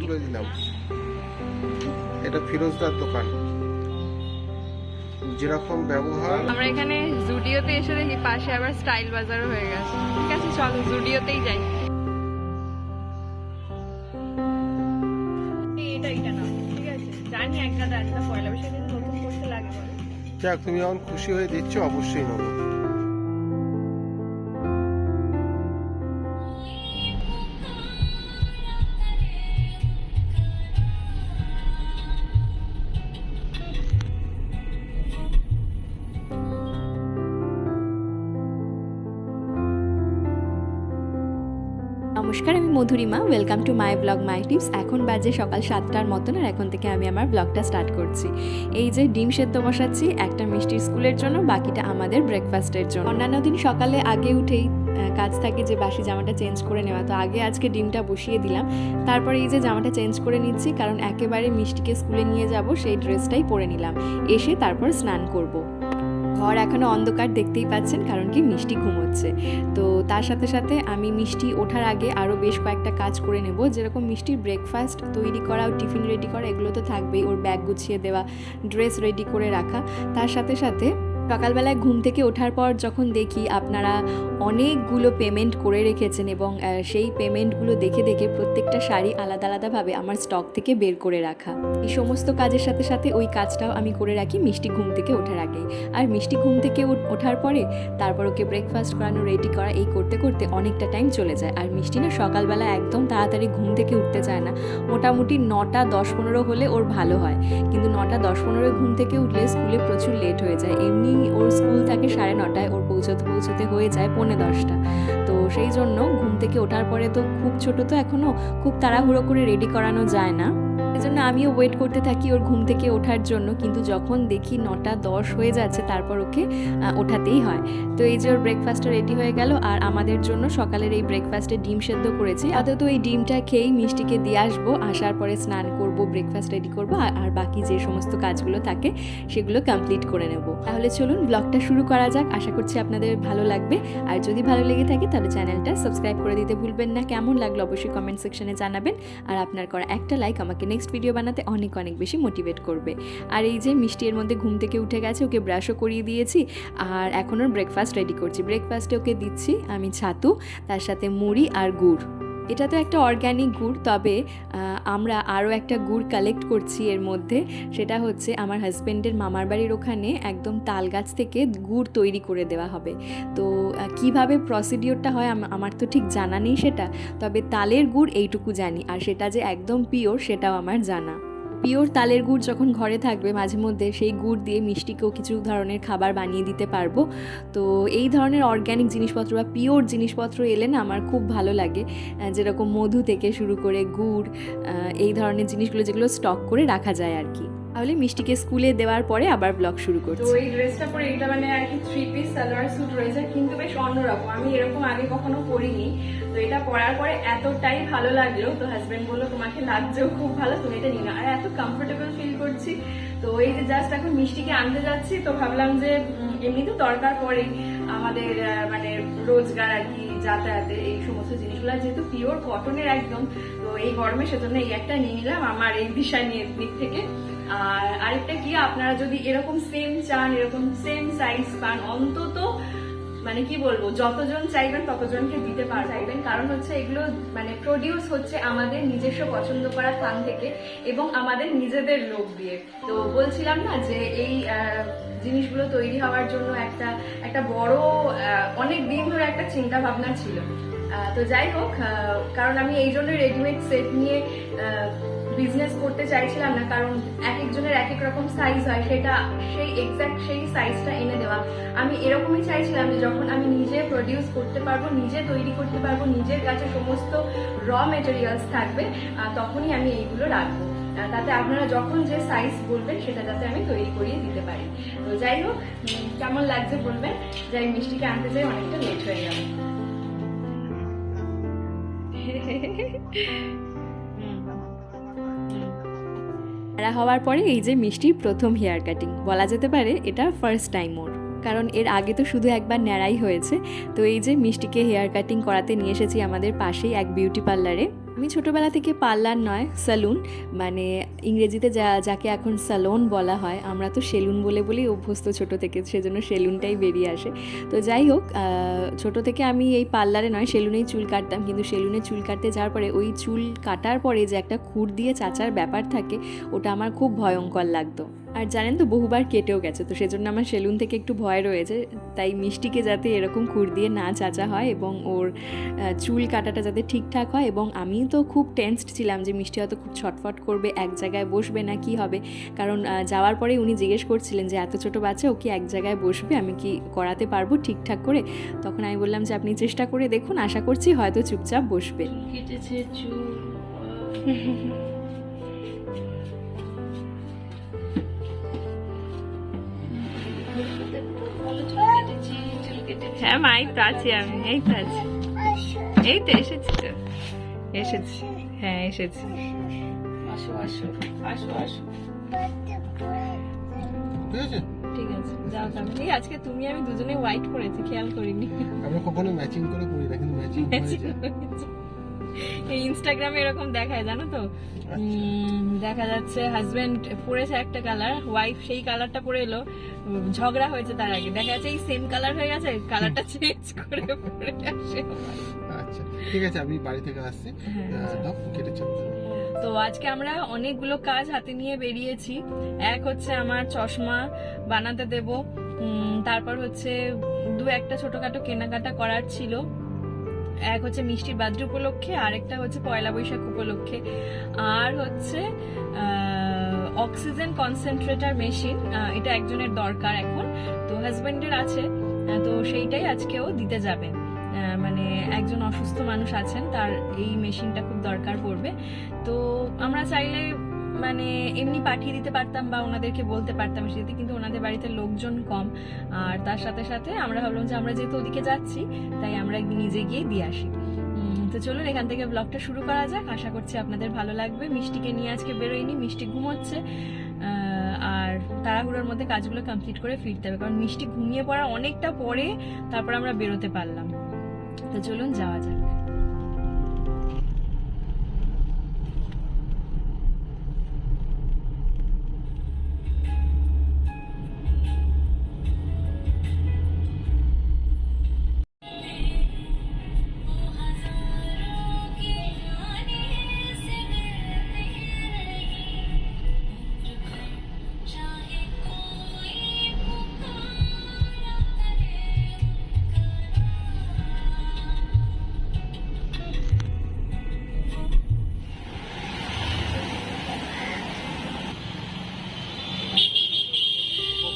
তুলে দিলাম। এটা ফিরোজদার দোকান। যেরকম ব্যবহার আমরা এখানে জুডিওতে এসে দেখি পাশে আবার স্টাইল বাজারও হয়ে গেছে। ঠিক আছে চলো জুডিওতেই যাই। যাক তুমি যখন খুশি হয়ে দিচ্ছ অবশ্যই নেব। Madhurima welcome to my blog my tips এখন বাজে সকাল সাতটার মতন আর এখন থেকে আমি আমার ব্লগটা স্টার্ট করছি। এই যে ডিম সেদ্ধ বসাচ্ছি, একটা মিষ্টির স্কুলের জন্য, বাকিটা আমাদের ব্রেকফাস্টের জন্য। অন্যান্য দিন সকালে আগে উঠেই কাজ থাকে যে বাসি জামাটা চেঞ্জ করে নেওয়া। তো আগে আজকে ডিমটা বসিয়ে দিলাম। তারপরে এই যে জামাটা চেঞ্জ করে নিচ্ছি, কারণ একেবারে মিষ্টিকে স্কুলে নিয়ে যাব, সেই ড্রেসটাই পরে নিলাম। এসে তারপর স্নান করব। ঘর এখনও অন্ধকার দেখতেই পাচ্ছেন, কারণ কি মিষ্টি ঘুমোচ্ছে। তো তার সাথে সাথে আমি মিষ্টি ওঠার আগে আরও বেশ কয়েকটা কাজ করে নেব। যেরকম মিষ্টির ব্রেকফাস্ট তৈরি করা, টিফিন রেডি করা, এগুলো তো থাকবেই। ওর ব্যাগ গুছিয়ে দেওয়া ড্রেস রেডি করে রাখা। তার সাথে সাথে সকালবেলায় ঘুম থেকে ওঠার পর যখন দেখি আপনারা অনেকগুলো পেমেন্ট করে রেখেছেন এবং সেই পেমেন্টগুলো দেখে দেখে প্রত্যেকটা শাড়ি আলাদা আলাদাভাবে আমার স্টক থেকে বের করে রাখা। এই সমস্ত কাজের সাথে সাথে ওই কাজটাও আমি করে রাখি মিষ্টি ঘুম থেকে ওঠার আগেই। আর মিষ্টি ঘুম থেকে ওঠার পরে তারপর ওকে ব্রেকফাস্ট করানো রেডি করা, এই করতে করতে অনেকটা টাইম চলে যায়। আর মিষ্টি না সকালবেলা একদম তাড়াতাড়ি ঘুম থেকে উঠতে চায় না। মোটামুটি নটা দশ পনেরো হলে ওর ভালো হয়। কিন্তু নটা দশ পনেরো ঘুম থেকে উঠলে স্কুলে প্রচুর লেট হয়ে যায়। এমনি ওর স্কুল থাকে সাড়ে নটায়, ওর পৌঁছতে পৌঁছতে হয়ে যায় পৌনে দশটা। তো সেই জন্য ঘুম থেকে ওঠার পরে তো খুব ছোট তো এখনও খুব তাড়াহুড়ো করে রেডি করানো যায় না। সেজন্য আমিও ওয়েট করতে থাকি ওর ঘুম থেকে ওঠার জন্য। কিন্তু যখন দেখি নটা দশ হয়ে যাচ্ছে, তারপর ওকে ওঠাতেই হয়। তো এই যে ওর ব্রেকফাস্টটা রেডি হয়ে গেল, আর আমাদের জন্য সকালের এই ব্রেকফাস্টে ডিম সেদ্ধ করেছি। অন্তত এই ডিমটা খেয়েই মিষ্টিকে দিয়ে আসব। আসার পরে স্নান করব ব্রেকফাস্ট রেডি করব, আর বাকি যে সমস্ত কাজগুলো থাকে, সেগুলো কমপ্লিট করে নেব। তাহলে চলুন ব্লগটা শুরু করা যাক। আশা করছি আপনাদের ভালো লাগবে। আর যদি ভালো লেগে থাকে, তাহলে চ্যানেলটা সাবস্ক্রাইব করে দিতে ভুলবেন না। কেমন লাগল অবশ্যই কমেন্ট সেকশনে জানাবেন। আর আপনার করা একটা লাইক আমাকে নেক্সট ভিডিও বানাতে অনেক অনেক বেশি মোটিভেট করবে। আর এই যে মিষ্টি এর মধ্যে ঘুম থেকে উঠে গেছে, ওকে ব্রাশও করিয়ে দিয়েছি, আর এখন ওর ব্রেকফাস্ট রেডি করছি। ব্রেকফাস্টে ওকে দিচ্ছি আমি ছাতু, তার সাথে মুড়ি আর গুড়। এটা তো একটা অর্গ্যানিক গুড়, তবে আমরা আরও একটা গুড় কালেক্ট করছি এর মধ্যে। সেটা হচ্ছে আমার হাজব্যান্ডের মামার বাড়ির ওখানে একদম তাল গাছ থেকে গুড় তৈরি করে দেওয়া হবে। তো কীভাবে প্রসিডিওরটা হয় আমার তো ঠিক জানা নেই সেটা, তবে তালের গুড় এইটুকু জানি। আর সেটা যে একদম পিওর সেটাও আমার জানা। পিওর তালের গুড় যখন ঘরে থাকবে মাঝে মধ্যে, সেই গুড় দিয়ে মিষ্টিকেও কিছু ধরনের খাবার বানিয়ে দিতে পারব। তো এই ধরনের অর্গ্যানিক জিনিসপত্র বা পিওর জিনিসপত্র এলে না আমার খুব ভালো লাগে। যেরকম মধু থেকে শুরু করে গুড় এই ধরনের জিনিসগুলো যেগুলো স্টক করে রাখা যায় আর কি। তাহলে মিষ্টিকে স্কুলে দেওয়ার পরে আবার ব্লগ শুরু করছি। তো এই ড্রেসটা পরে এটা মানে আর কি থ্রি পিস সালোয়ার স্যুট রয়েছে কিন্তু বেশ অন্যরকম। আমি এরকম আগে কখনো পরিনি। তো এটা পরার পরে এতটাই ভালো লাগল। তো হাজবেন্ড বলল তোমাকে লাগছেও খুব ভালো তুমি এটা নিও। আর এত কমফোর্টেবল ফিল করছি। তো এই যে জাস্ট এখন মিষ্টিকে আনতে যাচ্ছি তো ভাবলাম যে এমনি তো দরকার পড়ে আমাদের মানে রোজগার আর কি যাতায়াতে এই সমস্ত জিনিসগুলো যেহেতু পিওর কটনের একদম তো এই গরমে সেজন্য এই একটা নিয়ে নিলাম আমার এই বিষয় নিয়ে দিক থেকে। আর আরেকটা কি, আপনারা যদি এরকম সেম চান, এরকম সেম সাইজ পান, অন্তত মানে কি বলব, যতজন চাইবেন ততজনকে দিতে পার চাইবেন কারণ হচ্ছে এগুলো মানে প্রডিউস হচ্ছে আমাদের নিজস্ব পছন্দ করা স্থান থেকে এবং আমাদের নিজেদের লোক দিয়ে। তো বলছিলাম না যে এই জিনিসগুলো তৈরি হওয়ার জন্য একটা একটা বড় অনেক দিন ধরে একটা চিন্তা ভাবনা ছিল তো যাই হোক কারণ আমি এই জন্য রেডিমেড সেট নিয়ে বিজনেস করতে চাইছিলাম না, কারণ এক একজনের এক এক রকম সাইজ হয়, সেটা সেই এক্স্যাক্ট সেই সাইজটা এনে দেওয়া। আমি এরকমই চাইছিলাম যে যখন আমি নিজে প্রডিউস করতে পারব, নিজে তৈরি করতে পারব, নিজের কাছে সমস্ত র মেটেরিয়ালস থাকবে তখনই আমি এইগুলো রাখব। তাতে আপনারা যখন যে সাইজ বলবেন, সেটা যাতে আমি তৈরি করিয়ে দিতে পারি। তো যাই হোক কেমন লাগছে বলবেন? যাই মিষ্টিকে আনতে চাই অনেকটা লেট হয়ে যাবে। এরা হওয়ার পরে এই যে মিষ্টির প্রথম হেয়ার কাটিং বলা যেতে পারে এটা ফার্স্ট টাইম ওর। কারণ এর আগে তো শুধু একবার ন্যাড়াই হয়েছে, তো এই যে মিষ্টিকে হেয়ার কাটিং করাতে নিয়ে এসেছি আমাদের পাশেই এক বিউটি পার্লারে আমি ছোটোবেলা থেকে পার্লার নয় স্যালুন মানে ইংরেজিতে যা, যাকে এখন স্যালন বলা হয়, আমরা তো সেলুন বলে বলেই অভ্যস্ত ছোটো থেকে, সেজন্য সেলুনটাই বেরিয়ে আসে। তো যাই হোক ছোটো থেকে আমি এই পার্লারে নয়, সেলুনেই চুল কাটতাম, কিন্তু সেলুনে চুল কাটতে যাওয়ার পরে, ওই চুল কাটার পরে যে একটা খুর দিয়ে চাচার ব্যাপার থাকে, ওটা আমার খুব ভয়ঙ্কর লাগতো। আর জানেন তো বহুবার কেটেও গেছে তো সেজন্য আমার সেলুন থেকে একটু ভয় রয়েছে। তাই মিষ্টিকে যাতে এরকম খুর দিয়ে না চাচা হয় এবং ওর চুল কাটাটা যাতে ঠিকঠাক হয় এবং আমি তো খুব টেন্সড ছিলাম যে মিষ্টি হয়তো খুব ছটফট করবে এক জায়গায় বসবে না কি হবে? কারণ যাওয়ার পরে উনি জিজ্ঞেস করছিলেন যে এত ছোটো বাচ্চা ও কি এক জায়গায় বসবে? আমি কি করাতে পারব ঠিকঠাক করে? তখন আমি বললাম যে আপনি চেষ্টা করে দেখুন আশা করছি হয়তো চুপচাপ বসবে। কেটেছে চুল হ্যাঁ মা এই তো আছি আমি এই তো আছি। এই তো এসেছি তো। এসেছি। হ্যাঁ এসেছি। আসো আসো আসো আসো। ঠিক আছে? ঠিক আছে যাও এই আজকে তুমি আমি দুজনে হোয়াইট পরেছি খেয়াল করিনি। আমরা কখনো ম্যাচিং করে করি না কিন্তু ম্যাচিং এই ইনস্টাগ্রামে এরকম দেখায় জানো তো? দেখা যাচ্ছে হাজবেন্ড পরেছে একটা কালার ওয়াইফ সেই কালারটা পরে এলো। ঝগড়া হয়েছে তার আগে। দেখা যাচ্ছে এই সেম কালার হয়ে গেছে কালারটা চেঞ্জ করে পরে আসে আচ্ছা ঠিক আছে আমি বাড়ি থেকে আসছি। হ্যাঁ। কেটে তো আজকে আমরা অনেকগুলো কাজ হাতে নিয়ে বেরিয়েছি। এক হচ্ছে আমার চশমা বানাতে দেব। তারপর হচ্ছে দু একটা ছোটখাটো কেনাকাটা করার ছিল। এক হচ্ছে মিষ্টির বাদ্র উপলক্ষে আর একটা হচ্ছে পয়লা বৈশাখ উপলক্ষে। আর হচ্ছে অক্সিজেন কনসেন্ট্রেটার মেশিন এটা একজনের দরকার এখন। তো হাজবেন্ডের আছে তো সেইটাই আজকেও দিতে যাবে। মানে একজন অসুস্থ মানুষ আছেন, তার এই মেশিনটা খুব দরকার পড়বে। তো আমরা চাইলে মানে এমনি পাঠিয়ে দিতে পারতাম বা ওনাদেরকে বলতে পারতাম সেতে কিন্তু ওনাদের বাড়িতে লোকজন কম। আর তার সাথে সাথে আমরা ভাবলাম যে আমরা যেহেতু ওদিকে যাচ্ছি, তাই আমরা নিজে গিয়ে দিয়ে আসি। তো চলুন এখান থেকে ব্লগটা শুরু করা যাক। আশা করছি আপনাদের ভালো লাগবে। মিষ্টিকে নিয়ে আজকে বেরোয়নি, মিষ্টি ঘুমোচ্ছে। আর তাড়াহুড়োর মধ্যে কাজগুলো কমপ্লিট করে ফিরতে হবে, কারণ মিষ্টি ঘুমিয়ে পড়ার অনেকটা পরে তারপর আমরা বেরোতে পারলাম। তো চলুন যাওয়া যাক।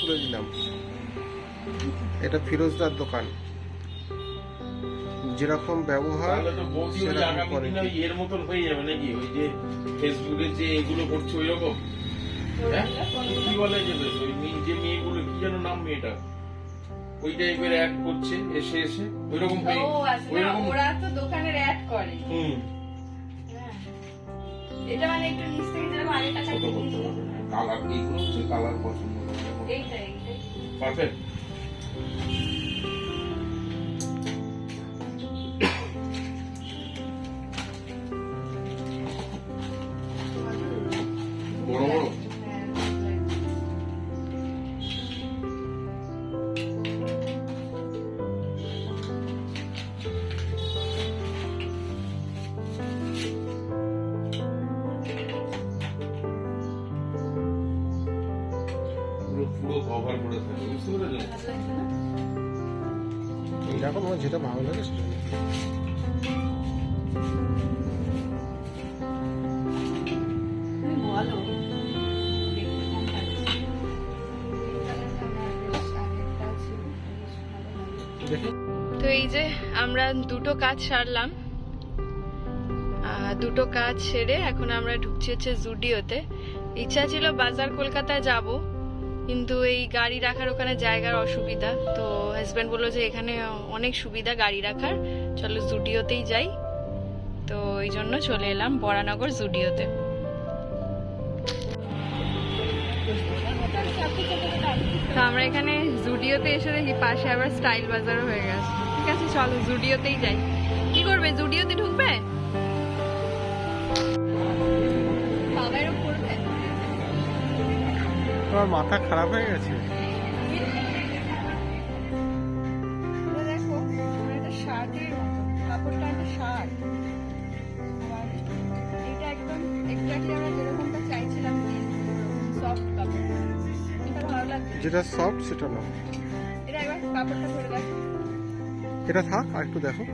তুলে দিলাম এটা ফিরোজদার দোকান। যেরকম ব্যবহার সেরকম এর মতন হয়ে যাবে নাকি? ওই যে ফেসবুকে যে এগুলো করছে ওই রকম হ্যাঁ? কি বলে যে বেশ, ওই যে মেয়েগুলো কি যেন নাম মেয়েটা? ওই টাইপের অ্যাড করছে এসে এসে ওই রকম ওই রকম ওরা তো দোকানের অ্যাড করে। হুম। এটা মানে একটু নিচ থেকে যেরকম কালার এইগুলো হচ্ছে কালার পছন্দ perfeito. Perfeito. আমার যেটা ভালো লাগে তো এই যে আমরা দুটো কাজ সারলাম। দুটো কাজ সেরে এখন আমরা ঢুকছি হচ্ছে জুডিওতে। ইচ্ছা ছিল বাজার কলকাতায় যাব। কিন্তু এই গাড়ি রাখার ওখানে জায়গার অসুবিধা। তো হাজব্যান্ড বলল যে এখানে অনেক সুবিধা গাড়ি রাখার। চলো জুডিওতেই যাই। তো এই জন্য চলে এলাম বরানগর জুডিওতে। তো আমরা এখানে জুডিওতে এসে দেখি পাশে আবার স্টাইল বাজারও হয়ে গেছে। ঠিক আছে, চলো জুডিওতেই যাই। কি করবে, জুডিওতে ঢুকবে? তোমার মাথা খারাপ হয়ে গেছে? যেটা সফট সেটা না। এটা থাক আর একটু দেখো।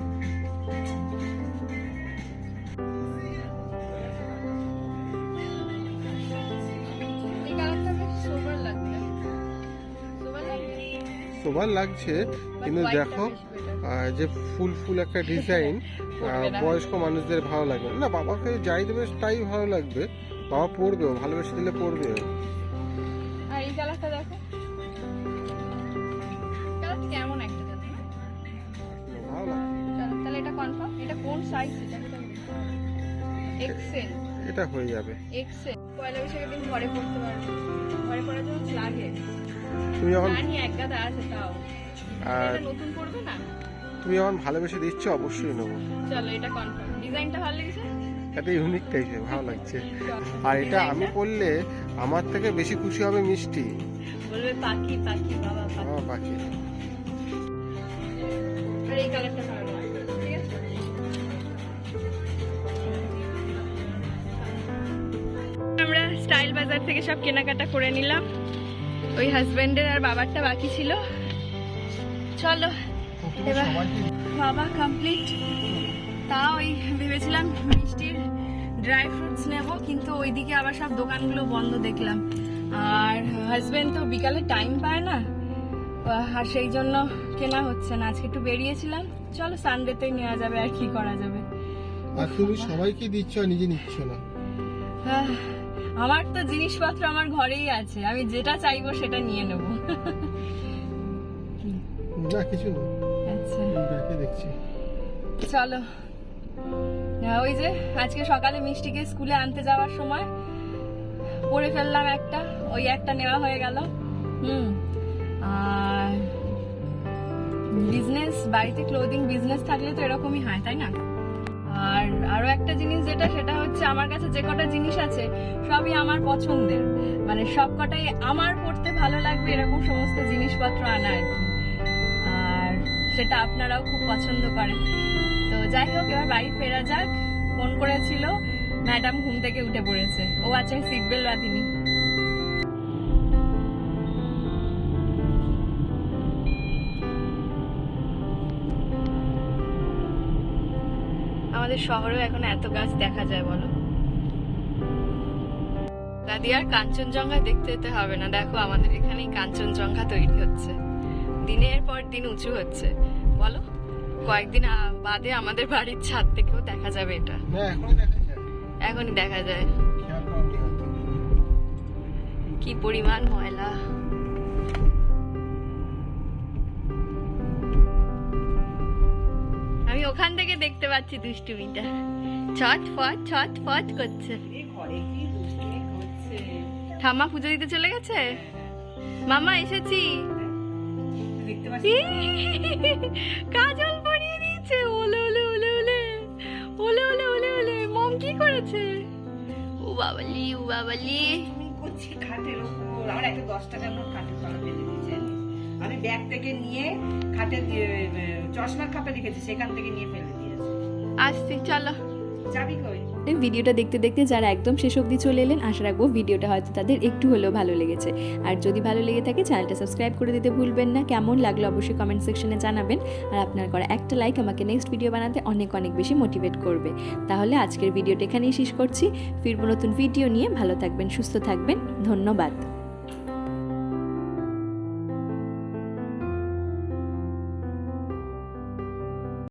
সোবার লাগছে কিন্তু দেখো যে ফুল ফুল একটা ডিজাইন বয়স্ক মানুষদের ভালো লাগবে না। বাবাকে যাই দেবে তাই ভালো লাগবে। বাবা পড়বেও ভালোবেসে দিলে পড়বেও। আর এই কালারটা দেখো। কেমন একটা ভালো তাহলে এটা কনফার্ম এটা কোন সাইজ এটা? এক্সেল এটা হয়ে যাবে। এক্সেল পয়লা বৈশাখের দিন ঘরে পড়তে পারব। ঘরে পড়ার জন্য লাগে? তুমি যখন আর তুমি যখন ভালোবেসে দিচ্ছ অবশ্যই নেব। চলো এটা কনফার্ম ডিজাইনটা ভালো লেগেছে? এটা ইউনিক টাইপের ভালো লাগছে। আর এটা আমি পড়লে আমার থেকে বেশি খুশি হবে মিষ্টি। বলবে পাখি পাখি বাবা পাখি। আমার বাকি আর এই কালারটা ভালো ঠিক আছে? আমরা স্টাইল বাজার থেকে সব কেনাকাটা করে নিলাম। ওই হাজবেন্ডের আর বাবারটা বাকি ছিল। চলো এবার বাবা কমপ্লিট তা ওই ভেবেছিলাম মিষ্টির ড্রাই ফ্রুটস নেব কিন্তু ওইদিকে আবার সব দোকানগুলো বন্ধ দেখলাম। আর হাজবেন্ড তো বিকালে টাইম পায় না আর সেই জন্য কেনা হচ্ছে না। আজকে একটু বেরিয়েছিলাম। চলো সানডেতেই নেওয়া যাবে আর কি করা যাবে? আর তুমি সবাইকে দিচ্ছ আর নিজে নিচ্ছ না? আহ, আমার তো জিনিসপত্র আমার ঘরেই আছে। আমি যেটা চাইব সেটা নিয়ে নেব। না কিছু না। আচ্ছা। দেখছি। চলো। ওই যে আজকে সকালে মিষ্টিকে স্কুলে আনতে যাওয়ার সময় পরে ফেললাম একটা। ওই একটা নেওয়া হয়ে গেল। হুম। আর বিজনেস বাড়িতে ক্লোদিং বিজনেস থাকলে তো এরকমই হয় তাই না? আর আরও একটা জিনিস যেটা, সেটা হচ্ছে আমার কাছে যে কটা জিনিস আছে, সবই আমার পছন্দের। মানে সব কটাই আমার পড়তে ভালো লাগবে এরকম সমস্ত জিনিসপত্র আনা আর কি। আর সেটা আপনারাও খুব পছন্দ করেন। তো যাই হোক, এবার বাড়ি ফেরা যাক। ফোন করেছিল, ম্যাডাম ঘুম থেকে উঠে পড়েছে। ও আচ্ছা সিট বেল্ট বাঁধিনি। আমাদের শহরেও এখন এত গাছ দেখা যায় বলো? দাদি আর কাঞ্চনজঙ্ঘা দেখতে যেতে হবে না। দেখো আমাদের এখানেই কাঞ্চনজঙ্ঘা তৈরি হচ্ছে। দিনের পর দিন উঁচু হচ্ছে। বলো কয়েকদিন বাদে আমাদের বাড়ির ছাদ থেকেও দেখা যাবে এটা। এখনই দেখা যায়। এখনই দেখা যায়। কি পরিমাণ ময়লা। ওখান থেকে দেখতে পাচ্ছি দুষ্টুমিটা। ছট ফট ছট ফট করছে। ঠাম্মা পুজো দিতে চলে গেছে? মামা এসেছি। কাজল পরিয়ে দিয়েছে। ওলে ওলে ওলে ওলে। ওলে ওলে ওলে ওলে। মম কি করেছে? ও বাবালি ও বাবালি। আমি করছি খাটের উপর আমার একটা দশ টাকার নোট খাটের তলা ফেলে দিয়েছেন আমি ব্যাগ থেকে নিয়ে খাটে চশমার খাপে রেখেছি সেখান থেকে নিয়ে ফেলে দিয়েছি। আসছি চলো। যাবি কই? ভিডিওটা দেখতে দেখতে যারা একদম শেষ অবধি চলে এলেন আশা রাখব ভিডিওটা হয়তো তাদের একটু হলেও ভালো লেগেছে। আর যদি ভালো লেগে থাকে চ্যানেলটা সাবস্ক্রাইব করে দিতে ভুলবেন না। কেমন লাগল অবশ্যই কমেন্ট সেকশনে জানাবেন। আর আপনার করা একটা লাইক আমাকে নেক্সট ভিডিও বানাতে অনেক অনেক বেশি মোটিভেট করবে। তাহলে আজকের ভিডিওটা এখানেই শেষ করছি। ফিরবো নতুন ভিডিও নিয়ে। ভালো থাকবেন সুস্থ থাকবেন। ধন্যবাদ।